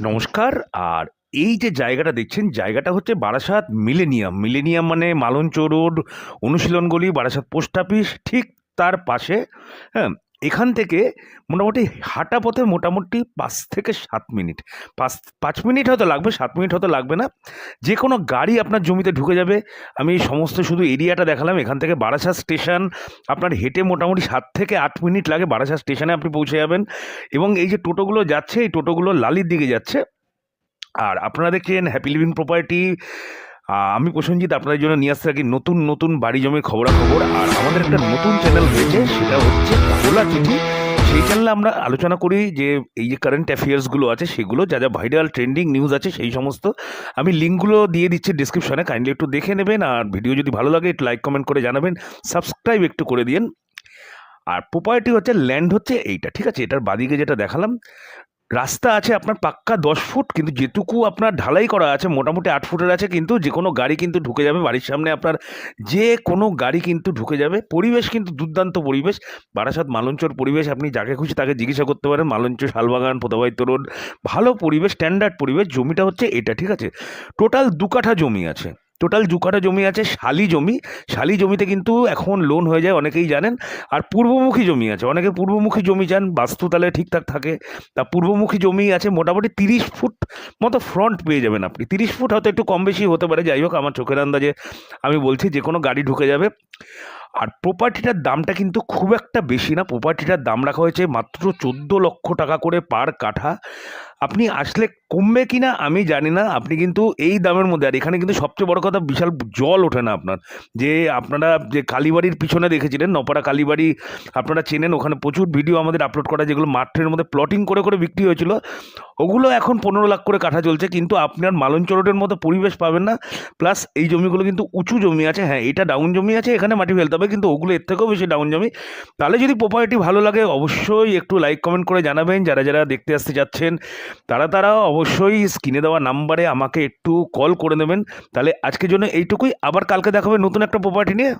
নমস্কার। আর এই যে জায়গাটা দেখছেন, জায়গাটা হচ্ছে বারাসাত মিলেনিয়াম। মিলেনিয়াম মানে মালঞ্চ রোড অনুশীলন গলি বারাসাত পোস্ট অফিস, ঠিক তার পাশে হ্যাঁ এখান থেকে মোটামুটি হাঁটা পথে মোটামুটি পাঁচ থেকে সাত মিনিট। পাঁচ পাঁচ মিনিট হয়তো লাগবে, সাত মিনিট হয়তো লাগবে না। যে কোনো গাড়ি আপনার জমিতে ঢুকে যাবে। আমি সমস্ত শুধু এরিয়াটা দেখালাম। এখান থেকে বারাসাত স্টেশন, আপনার হেঁটে মোটামুটি সাত থেকে আট মিনিট লাগে বারাসাত স্টেশনে আপনি পৌঁছে যাবেন। এবং এই যে টোটোগুলো যাচ্ছে, এই টোটোগুলো লালির দিকে যাচ্ছে। আর আপনারা দেখছেন হ্যাপি লিভিং প্রপার্টি আমি প্রসেনজিৎ আপনাদের জন্য নিয়ে আসতে থাকি নতুন নতুন বাড়ি জমির খবরাখবর। আর আমাদের একটা নতুন চ্যানেল হয়েছে সেটা হচ্ছে খোলা চিঠি সেই চ্যানেলে আমরা আলোচনা করি যে, এই যে কারেন্ট অ্যাফেয়ার্সগুলো আছে, সেগুলো যা যা ভাইরাল ট্রেন্ডিং নিউজ আছে, সেই সমস্ত। আমি লিঙ্কগুলো দিয়ে দিচ্ছি ডিসক্রিপশনে কাইন্ডলি একটু দেখে নেবেন, আর ভিডিও যদি ভালো লাগে, একটু লাইক কমেন্ট করে জানাবেন সাবস্ক্রাইব একটু করে দিন আর প্রপার্টি হচ্ছে ল্যান্ড হচ্ছে এইটা, ঠিক আছে? এটার বাদিকে যেটা দেখালাম রাস্তা আছে আপনার পাক্কা দশ ফুট, কিন্তু যেটুকু আপনার ঢালাই করা আছে, মোটামুটি আট ফুটের আছে, কিন্তু যে কোনো গাড়ি কিন্তু ঢুকে যাবে। বাড়ির সামনে আপনার যে কোনো গাড়ি কিন্তু ঢুকে যাবে। পরিবেশ কিন্তু দুর্দান্ত পরিবেশ। বারাসাত মালঞ্চর পরিবেশ, আপনি যাকে খুশি তাকে জিজ্ঞাসা করতে পারেন। মালঞ্চ শালবাগান পোতাবাইত রোড ভালো পরিবেশ স্ট্যান্ডার্ড পরিবেশ, জমিটা হচ্ছে এটা, ঠিক আছে? টোটাল দু কাঠা জমি আছে। টোটাল দু জমি আছে, শালি জমি। শালি জমিতে কিন্তু এখন লোন হয়ে যায়, অনেকেই জানেন। আর পূর্বমুখী জমি আছে। অনেকে পূর্বমুখী জমি চান বাস্তু তাহলে ঠিকঠাক থাকে। তা পূর্বমুখী জমি আছে মোটামুটি তিরিশ ফুট মতো ফ্রন্ট পেয়ে যাবেন আপনি। তিরিশ ফুট হয়তো একটু কম বেশি হতে পারে। যাই হোক, আমার চোখের আন্দাজে আমি বলছি, যে কোনো গাড়ি ঢুকে যাবে। আর প্রপার্টিটার দামটা কিন্তু খুব একটা বেশি না। প্রপার্টিটার দাম রাখা হয়েছে মাত্র চোদ্দ লক্ষ টাকা করে পার কাঠা। আপনি আসলে কমবে কি না আমি জানি না। আপনি কিন্তু এই দামের মধ্যে, আর এখানে কিন্তু সবচেয়ে বড় কথা বিশাল জল ওঠে না আপনার। যে আপনারা যে কালীবাড়ির পিছনে দেখেছিলেন, নপাড়া কালীবাড়ি, আপনারা চেনেন, ওখানে প্রচুর ভিডিও আমাদের আপলোড করা যেগুলো মাঠের মধ্যে প্লটিং করে করে বিক্রি হয়েছিল। ওগুলো এখন পনেরো লাখ করে কাঠা চলছে, কিন্তু আপনার মালঞ্চরোডের মতো পরিবেশ পাবেন না। প্লাস এই জমিগুলো কিন্তু উঁচু জমি আছে হ্যাঁ এটা ডাউন জমি আছে, এখানে মাটি ফেলতে হবে, কিন্তু ওগুলো এর থেকেও বেশি ডাউন জমি। তাহলে যদি প্রপার্টি ভালো লাগে, অবশ্যই একটু লাইক কমেন্ট করে জানাবেন। যারা যারা দেখতে আসতে যাচ্ছেন তারা তারা অবশ্যই স্ক্রিনে দেওয়া নাম্বারে আমাকে একটু কল করে নেবেন। তাহলে আজকের জন্য এইটুকুই। আবার কালকে দেখাবে নতুন একটা প্রপার্টি নিয়ে।